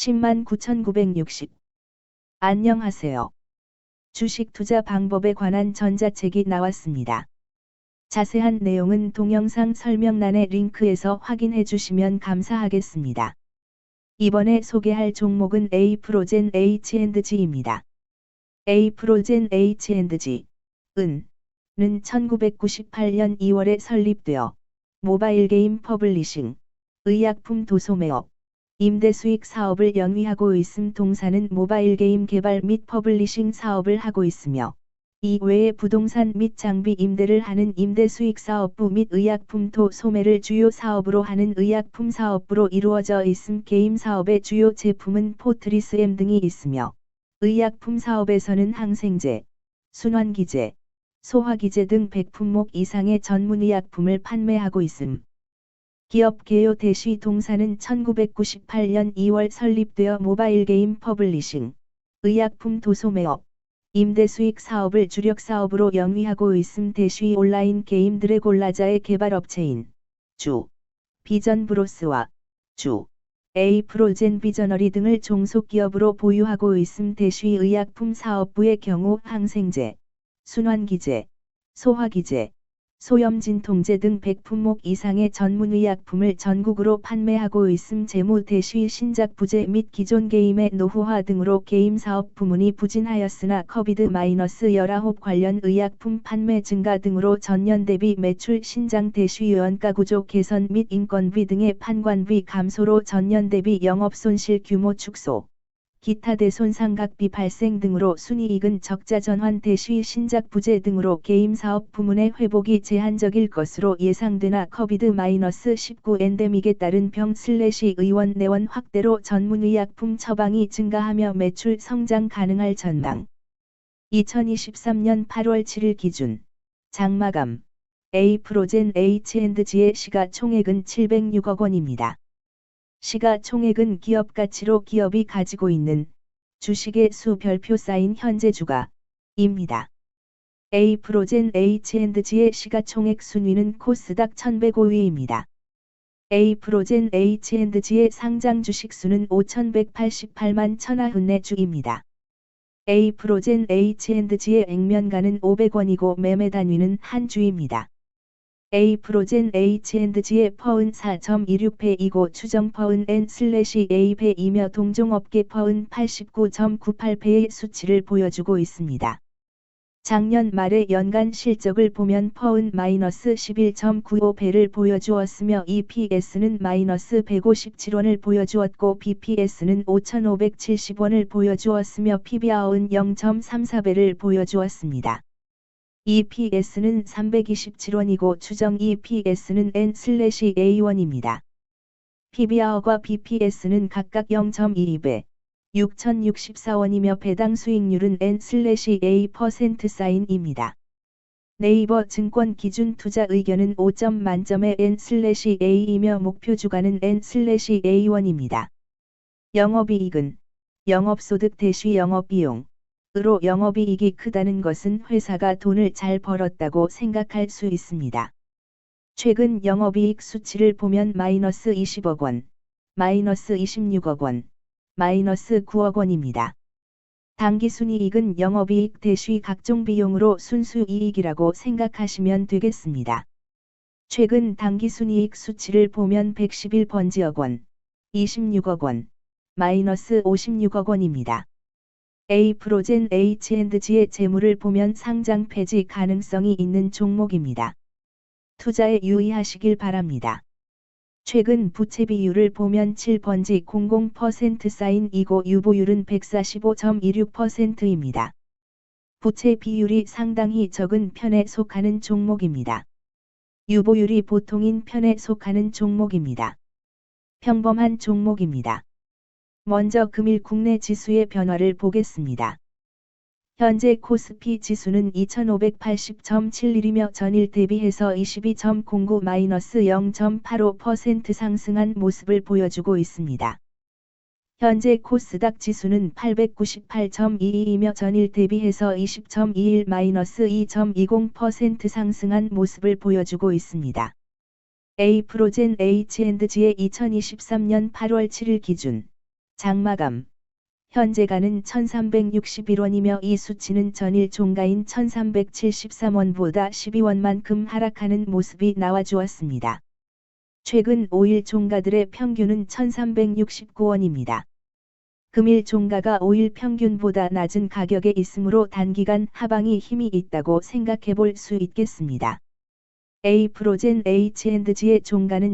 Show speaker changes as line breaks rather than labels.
10만 9,960. 안녕하세요. 주식 투자 방법에 관한 전자책이 나왔습니다. 자세한 내용은 동영상 설명란의 링크에서 확인해 주시면 감사하겠습니다. 이번에 소개할 종목은 A프로젠 H&G입니다. A프로젠 H&G, 은, 는 1998년 2월에 설립되어 모바일 게임 퍼블리싱, 의약품 도소매업, 임대 수익 사업을 영위하고 있음 동사는 모바일 게임 개발 및 퍼블리싱 사업을 하고 있으며 이 외에 부동산 및 장비 임대를 하는 임대 수익 사업부 및 의약품 도 소매를 주요 사업으로 하는 의약품 사업부로 이루어져 있음 게임 사업의 주요 제품은 포트리스 M 등이 있으며 의약품 사업에서는 항생제, 순환기제, 소화기제 등 100품목 이상의 전문의약품을 판매하고 있음. 기업 개요 대시 동사는 1998년 2월 설립되어 모바일 게임 퍼블리싱, 의약품 도소매업, 임대 수익 사업을 주력 사업으로 영위하고 있음 대시 온라인 게임 드래골라자의 개발 업체인 주, 비전 브로스와 주, A 프로젠 비저너리 등을 종속 기업으로 보유하고 있음 대시 의약품 사업부의 경우 항생제, 순환기제, 소화기제, 소염진 통제 등 100품목 이상의 전문의약품을 전국으로 판매하고 있음 재무 대시 신작 부재 및 기존 게임의 노후화 등으로 게임 사업 부문이 부진하였으나 커비드-19 관련 의약품 판매 증가 등으로 전년 대비 매출 신장 대시 원가 구조 개선 및 인건비 등의 판관비 감소로 전년 대비 영업 손실 규모 축소. 기타 대손 상각비 발생 등으로 순이익은 적자 전환 대시 신작 부재 등으로 게임 사업 부문의 회복이 제한적일 것으로 예상되나 커비드-19 엔데믹에 따른 병 슬래시 의원 내원 확대로 전문의약품 처방이 증가하며 매출 성장 가능할 전망. 2023년 8월 7일 기준 장마감 A 프로젠 H&G의 시가 총액은 706억 원입니다. 시가총액은 기업 가치로 기업이 가지고 있는 주식의 수 별표 쌓인 현재 주가입니다. A 프로젠 H&G의 시가총액 순위는 코스닥 1105위입니다. A 프로젠 H&G의 상장 주식 수는 5188만 1090내 주입니다. A 프로젠 H&G의 액면가는 500원이고 매매 단위는 한 주입니다. A 프로젠 H&G의 퍼은 4.26배이고 추정 퍼은 N/A배이며 동종업계 퍼은 89.98배의 수치를 보여주고 있습니다. 작년 말의 연간 실적을 보면 퍼은 마이너스 11.95배를 보여주었으며 EPS는 마이너스 157원을 보여주었고 BPS는 5,570원을 보여주었으며 PBR은 0.34배를 보여주었습니다. EPS는 327원이고 추정 EPS는 N/A1입니다. PBR과 BPS는 각각 0.22배, 6,064원이며 배당 수익률은 N/A% 사인입니다. 네이버 증권 기준 투자 의견은 5점 만점의 N/A이며 목표 주가는 N/A1입니다. 영업이익은 영업소득 대시 영업비용 으로 영업이익이 크다는 것은 회사가 돈을 잘 벌었다고 생각할 수 있습니다. 최근 영업이익 수치를 보면 마이너스 20억 원, 마이너스 26억 원, 마이너스 9억 원입니다. 당기순이익은 영업이익 대시 각종 비용으로 순수이익이라고 생각하시면 되겠습니다. 최근 당기순이익 수치를 보면 111번지억 원, 26억 원, 마이너스 56억 원입니다. A 프로젠 H&G의 재물을 보면 상장 폐지 가능성이 있는 종목입니다. 투자에 유의하시길 바랍니다. 최근 부채 비율을 보면 7번지 00% 사인이고 유보율은 145.26%입니다. 부채 비율이 상당히 적은 편에 속하는 종목입니다. 유보율이 보통인 편에 속하는 종목입니다. 평범한 종목입니다. 먼저 금일 국내 지수의 변화를 보겠습니다. 현재 코스피 지수는 2580.71이며 전일 대비해서 22.09-0.85% 상승한 모습을 보여주고 있습니다. 현재 코스닥 지수는 898.22이며 전일 대비해서 20.21-2.20% 상승한 모습을 보여주고 있습니다. A 프로젠 H&G의 2023년 8월 7일 기준 장마감. 현재가는 1361원이며 이 수치는 전일 종가인 1373원보다 12원만큼 하락하는 모습이 나와주었습니다. 최근 5일 종가들의 평균은 1369원입니다. 금일 종가가 5일 평균보다 낮은 가격에 있으므로 단기간 하방이 힘이 있다고 생각해 볼 수 있겠습니다. A 프로젠 H&G의 종가는